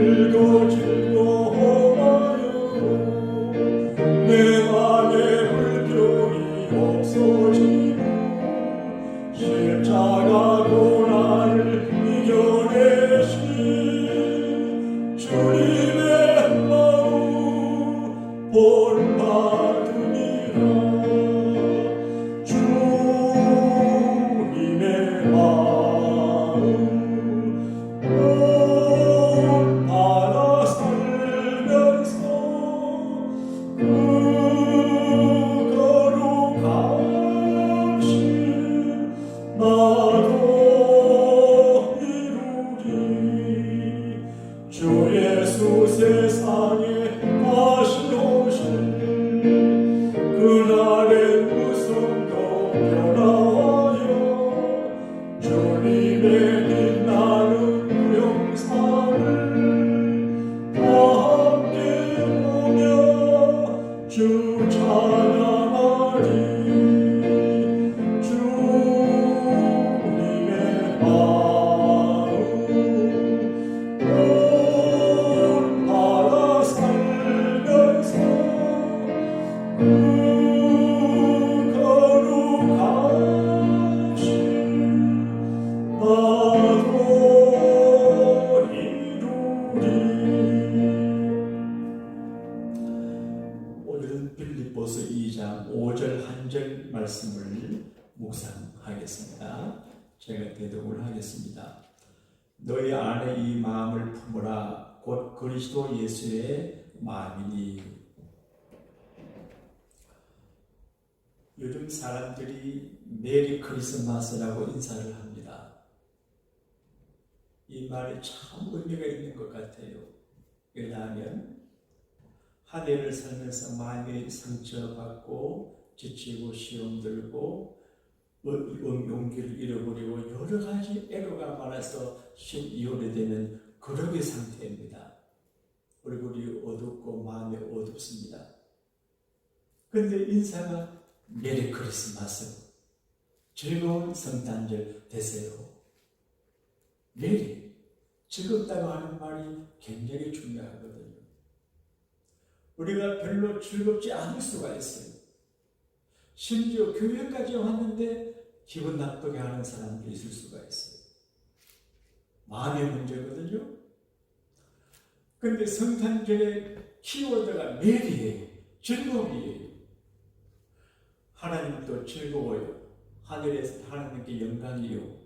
즐거 즐거워 그리스도 예수의 마음이니 요즘 사람들이 메리 크리스마스라고 인사를 합니다. 이 말이 참 의미가 있는 것 같아요. 왜냐하면 한 해를 살면서 마음이 상처받고 지치고 시험 들고 어, 음, 용기를 잃어버리고 여러 가지 애로가 많아서 이혼이 되는 그러기 상태입니다. 얼굴이 어둡고 마음이 어둡습니다. 근데 인사가 메리 크리스마스 즐거운 성탄절 되세요. 메리 즐겁다고 하는 말이 굉장히 중요하거든요. 우리가 별로 즐겁지 않을 수가 있어요. 심지어 교회까지 왔는데 기분 나쁘게 하는 사람도 있을 수가 있어요. 마음의 문제거든요. 근데 성탄절의 키워드가 메리예요. 즐거움이에요. 하나님도 즐거워요. 하늘에서 하나님께 영광이요.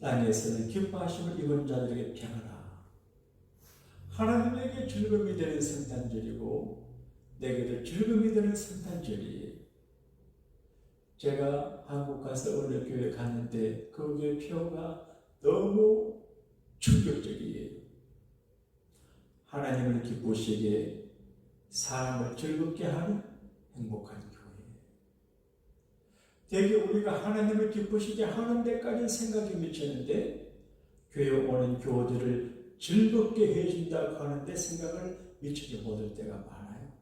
땅에서는 기뻐하심을 입은 자들에게 평하라. 하나님에게 즐거움이 되는 성탄절이고 내게도 즐거움이 되는 성탄절이에요. 제가 한국 가서 어느 교회 그 교회 표가 너무 충격적이에요. 하나님을 기쁘시게 사람을 즐겁게 하는 행복한 교회. 되게 우리가 하나님을 기쁘시게 하는 데까지 생각이 미쳤는데 교회 오는 교우들을 즐겁게 해준다고 하는데 생각을 미치지 못할 때가 많아요.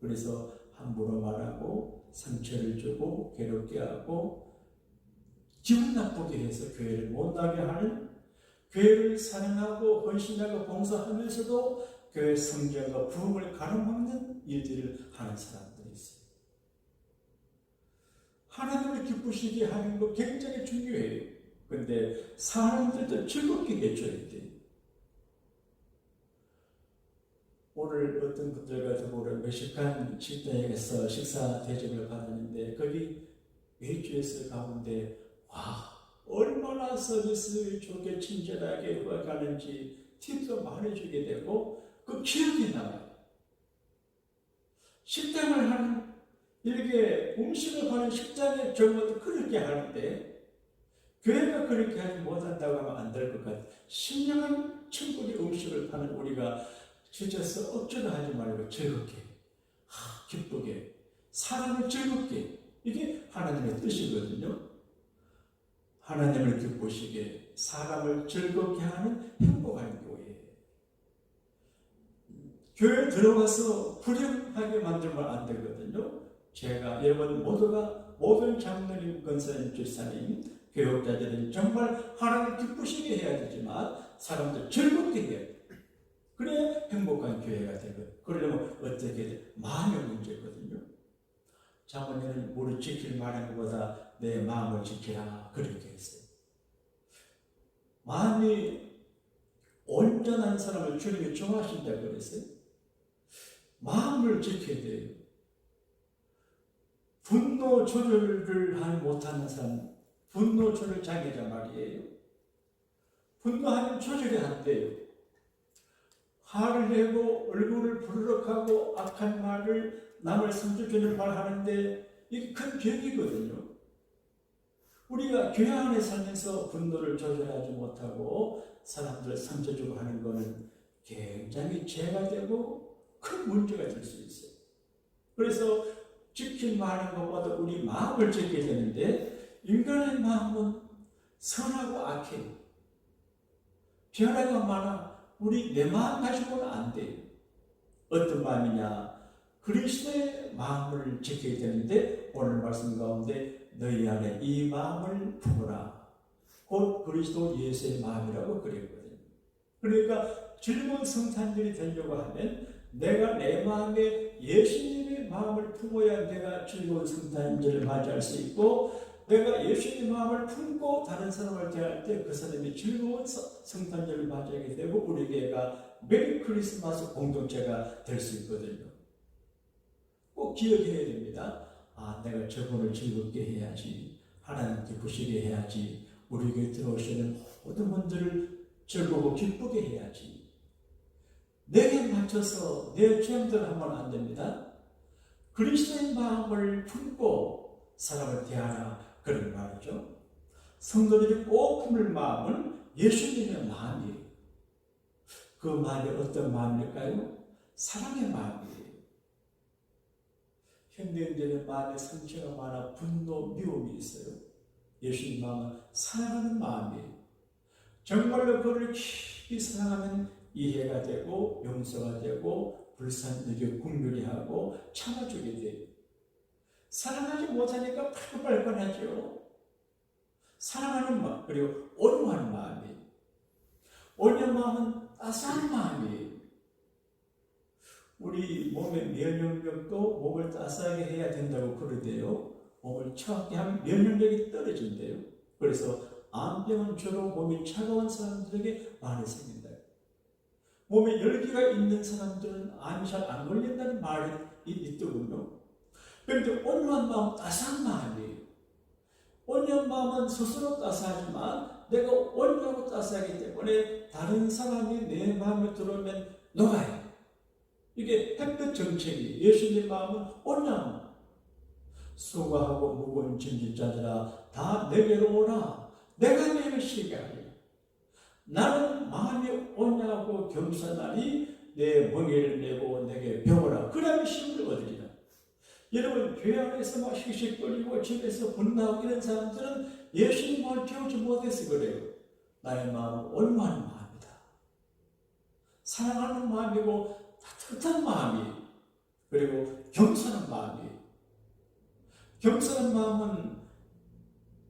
그래서 함부로 말하고 상처를 주고 괴롭게 하고 기분 나쁘게 해서 교회를 못 나게 하는 교회를 사랑하고 헌신하고 봉사하면서도 교회 성장과 부흥을 가로막는 일들을 하는 사람들이 있어요. 하나님을 기쁘시게 하는 거 굉장히 중요해요. 근데 사람들도 즐겁게 해줘야 돼. 오늘 어떤 분들 같은 경우는 멕시칸 식당에서 식사 대접을 받았는데 거기 웨이트레스 가운데 와 얼마 나 서비스 좋게 친절하게 가는지 팁도 많이 주게 되고 그 기억이 나요. 식당을 하는 이렇게 음식을 하는 식당의 경우도 그렇게 하는데 교회가 그렇게 하지 못한다고 하면 안 될 것 같아요. 신령한 천국의 음식을 파는 우리가 지쳐서 억지로 하지 말고 즐겁게, 하, 기쁘게, 사람을 즐겁게 이게 하나님의 뜻이거든요. 하나님을 기쁘시게 사람을 즐겁게 하는 행복한 교회. 교회 들어가서 불행하게 만들면 안 되거든요. 제가 여러분 모두가 모든 장로님, 권사님, 집사님, 교육자들은 정말 하나님 기쁘시게 해야 되지만 사람들 즐겁게 해야 돼. 그래야 행복한 교회가 되고 그러려면 어떻게 돼? 마음의 문제거든요. 자문에는 우리 지킬 말하는 것보다 내 마음을 지키라 그렇게 했어요. 마음이 온전한 사람을 주님이 좋아하신다 그랬어요. 마음을 지켜야 돼요. 분노 조절을 못하는 사람, 분노 조절 장애자 말이에요. 분노하면 조절이 안 돼요. 화를 내고 얼굴을 부르륵하고 악한 말을 남을 상처주는 말 하는데 이게 큰 병이거든요. 우리가 교회 안에 살면서 분노를 조절하지 못하고 사람들 상처 주고 하는 것은 굉장히 죄가 되고 큰 문제가 될 수 있어요. 그래서 지킬 말하는 것보다 우리 마음을 지켜야 되는데 인간의 마음은 선하고 악해요. 변화가 많아. 우리 내 마음 가지고는 안 돼요. 어떤 마음이냐? 그리스도의 마음을 지켜야 되는데 오늘 말씀 가운데 너희 안에 이 마음을 품어라. 곧 그리스도 예수의 마음이라고 그랬거든요. 그러니까 즐거운 성탄절이 되려고 하면 내가 내 마음에 예수님의 마음을 품어야 내가 즐거운 성탄절을 맞이할 수 있고 내가 예수님의 마음을 품고 다른 사람을 대할 때 그 사람이 즐거운 서- 성탄절을 맞이하게 되고 우리 교회가 메리 크리스마스 공동체가 될 수 있거든요. 꼭 기억해야 됩니다. 아, 내가 저분을 즐겁게 해야지. 하나님 기쁘시게 해야지. 우리 교회 들어오시는 모든 분들을 즐거고 기쁘게 해야지. 내게 맞춰서 내 취향대로 하면 안 됩니다. 그리스도의 마음을 품고 사람을 대하라. 그런 말이죠. 성도들이 꼭 품을 마음은 예수님의 마음이에요. 그 마음이 어떤 마음일까요? 사랑의 마음이에요. 현대인들의 마음에 상처가 많아 분노, 미움이 있어요. 예수님 마음은 사랑하는 마음이에요. 정말로 그를 깊이 사랑하면 이해가 되고 용서가 되고 불쌍하게 궁률이 하고 참아주게 돼요. 사랑하지 못하니까 팔팔뻔하죠. 사랑하는 마음 그리고 온유한 마음이 온유한 마음은 따스한 마음이에요. 우리 몸의 면역력도 몸을 따스하게 해야 된다고 그러대요. 몸을 차갑게 하면 면역력이 떨어진대요. 그래서 암병은 주로 몸이 차가운 사람들에게 많이 생긴다. 몸에 열기가 있는 사람들은 암이 잘 안 걸린다는 말이 있더군요. 그런데 온유한 마음, 따스한 마음이에요. 온유한 마음은 스스로 따스하지만 내가 온유하고 따스하기 때문에 다른 사람이 내 마음에 들어오면 녹아요. 이게 햇볕 정책이 예수님 마음은 마음. 수고하고 무거운 짐진 자들아 다 내게로 오라. 내가 너희를 쉬게 하리라. 나는 마음이 온유하고 겸손하니 내 멍에를 내고 내게 배우라. 그러면 힘을 얻으리라. 여러분 교회 안에서 막 씩씩거리고 집에서 분노하고 이런 사람들은 예수님 마음을 배우지 못해서 그래요. 나의 마음은 온유한 마음이다. 사랑하는 마음이고 따뜻한 마음이 그리고 겸손한 마음이 겸손한 마음은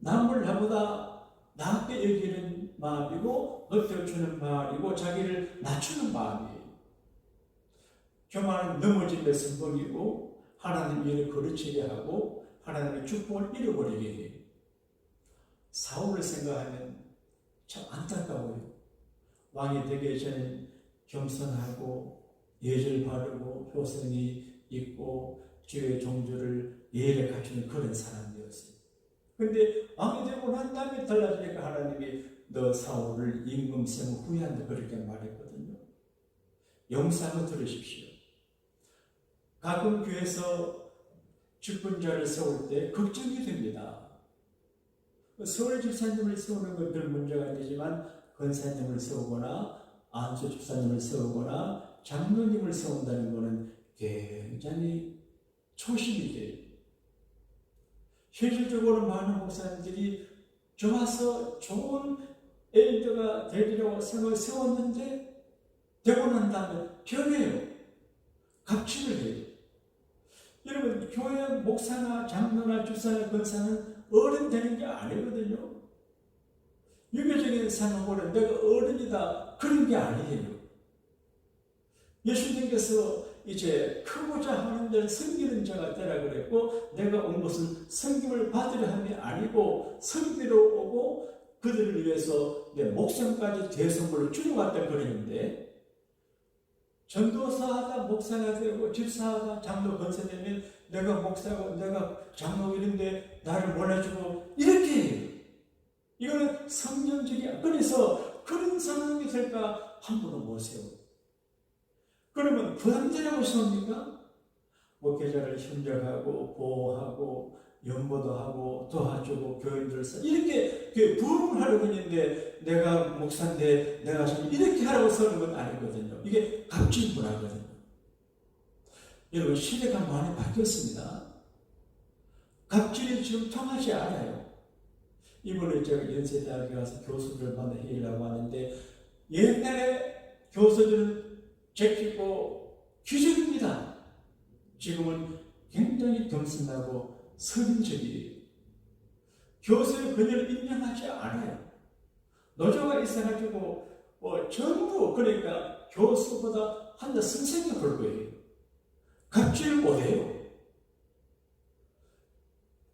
남을 나보다 낮게 여기는 마음이고 높여주는 마음이고 자기를 낮추는 마음이에요. 교만은 넘어짐의 성공이고 하나님 일을 거르치게 하고 하나님의 축복을 잃어버리게 해요. 사울을 생각하면 참 안타까워요. 왕이 되기 전에 겸손하고 예절 바르고 효성이 있고 주의 종주를 예를 갖추는 그런 사람이었어요. 근데 왕이 되고 난 다음에 달라지니까 하나님이 너 사울을 임금세무 후회한다 그렇게 말했거든요. 영상을 들으십시오. 가끔 교회에서 죽은 자를 세울 때 걱정이 됩니다. 서울 집사님을 세우는 건 별 문제가 아니지만 권사님을 세우거나 안수 집사님을 세우거나 장로님을 세운다는 것은 굉장히 초심이 돼요. 현실적으로 많은 목사님들이 좋아서 좋은 엘더가 되리라고 생각을 세웠는데 되고 난 다음에 변해요. 갑질을 해요. 여러분 교회 목사나 장로나 주사나 권사는 어른 되는 게 아니거든요. 유교적인 생각으로 내가 어른이다 그런 게 아니에요. 예수님께서 이제 크고자 하는 데는 섬기는 자가 되라 그랬고 내가 온 것은 섬김을 받으려 함이 아니고 섬기러 오고 그들을 위해서 내 목숨까지 대성물을 주려왔다 그랬는데 전도사하다 목사가 되고 집사하다 장로 권사되면 내가 목사고 내가 장로 이런데 나를 몰라주고 이렇게. 이거는 성령적이야. 그래서 그런 상황이 될까 한 번은 보세요. 그러면 부담되라고 생각합니까? 목회자를 협력하고 보호하고 연보도 하고 도와주고 교인들 사 이렇게 그 부흥을 하려고 했는데 내가 목사인데 내가 좀 이렇게 하라고 서는 건 아니거든요. 이게 갑질 문화거든요. 여러분 시대가 많이 바뀌었습니다. 갑질이 지금 통하지 않아요. 이번에 제가 연세대학에 가서 교수들 만나 회의를 하고 하는데 옛날에 교수들은 제키고 기준입니다. 지금은 굉장히 겸손하고 서민적이에요. 교수의 권위를 인정하지 않아요. 노조가 있어가지고 뭐 전부 그러니까 교수보다 한자 선생이 볼 거예요. 갑질 못해요.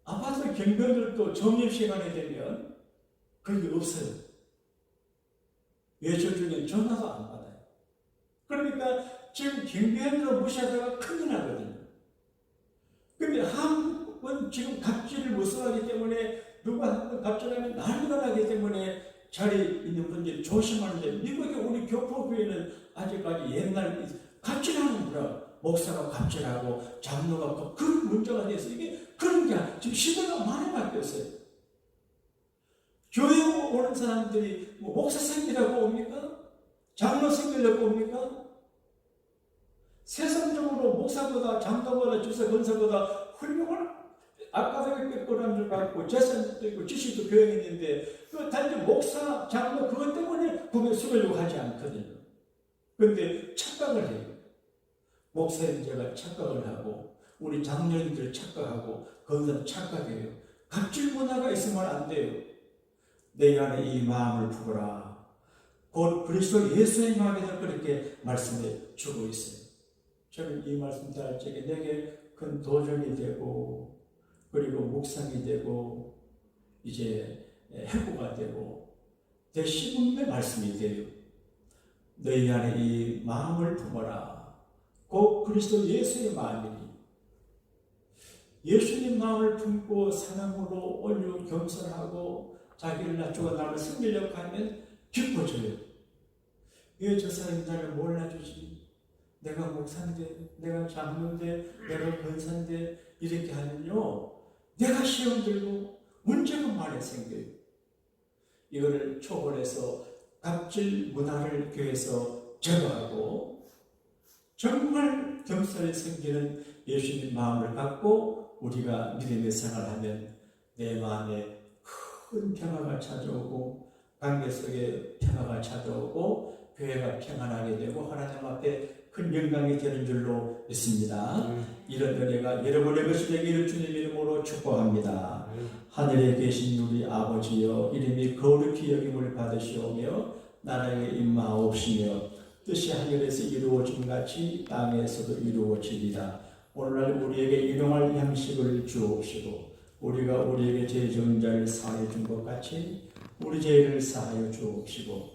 아파트 경비원들도 점심시간이 되면 그게 없어요. 외출 중에 전화도 안 받아요. 그러니까 지금 경비원들을 무시하다가 큰일 나거든요. 근데 한번 지금 갑질을 무서워하기 때문에 누가 한번 갑질하면 난리가 나기 때문에 자리에 있는 분들이 조심하는데 미국의 우리 교포교회는 아직까지 옛날 갑질하는 거라 목사가 갑질하고 장로가 그 문제가 돼서 이게 그런 게 지금 시대가 많이 바뀌었어요. 교회 오는 사람들이 뭐 목사 생기라고 옵니까? 장로 생기려고 옵니까? 세상적으로 목사보다 장로보다 주사 권사보다 훌륭한 아까도 줄 갖고 재산도 있고 지식도 교양있는데 그 단지 목사 장로 그것 때문에 구매 수려고 하지 않거든요. 근데 착각을 해요. 목사님제가 착각을 하고 우리 장로님들 착각하고 건설 착각해요. 갑질 문화가 있으면 안 돼요. 내 안에 이 마음을 품어라. 곧 그리스도 예수의 마음에서 그렇게 말씀해 주고 있어요. 저는 이 말씀 잘 적에 내게 큰 도전이 되고 그리고 묵상이 되고 이제 해고가 되고 대시분의 말씀이 돼요. 너희 안에 이 마음을 품어라. 곧 그리스도 예수의 마음이니 예수님 마음을 품고 사랑으로 온유 겸손하고 자기를 낮추고 나를 승리려고 하면 기뻐져요. 왜 저 사람이 나를 몰라주지? 내가 목사인데, 내가 장로인데, 내가 권사인데 이렇게 하면요. 내가 시험 들고 문제가 많이 생겨요. 이거를 초월해서 갑질 문화를 교회에서 제거하고 정말 겸손히 생기는 예수님 마음을 갖고 우리가 믿음의 생활하면 내 마음에 큰 평화가 찾아오고 관계 속에 평화가 찾아오고 교회가 평안하게 되고 하나님 앞에 큰 영광이 되는 줄로 믿습니다. 이런 은혜가 여러분의 것이 되기를 주님 이름으로 축복합니다. 하늘에 계신 우리 아버지여 이름이 거룩히 여김을 받으시오며 나라에 임하옵시며 뜻이 하늘에서 이루어진 같이 땅에서도 이루어지리다. 오늘날 우리에게 일용할 양식을 주옵시고 우리가 우리에게 죄 지은 자를 사하여 준 것 같이 우리 죄를 사하여 주옵시고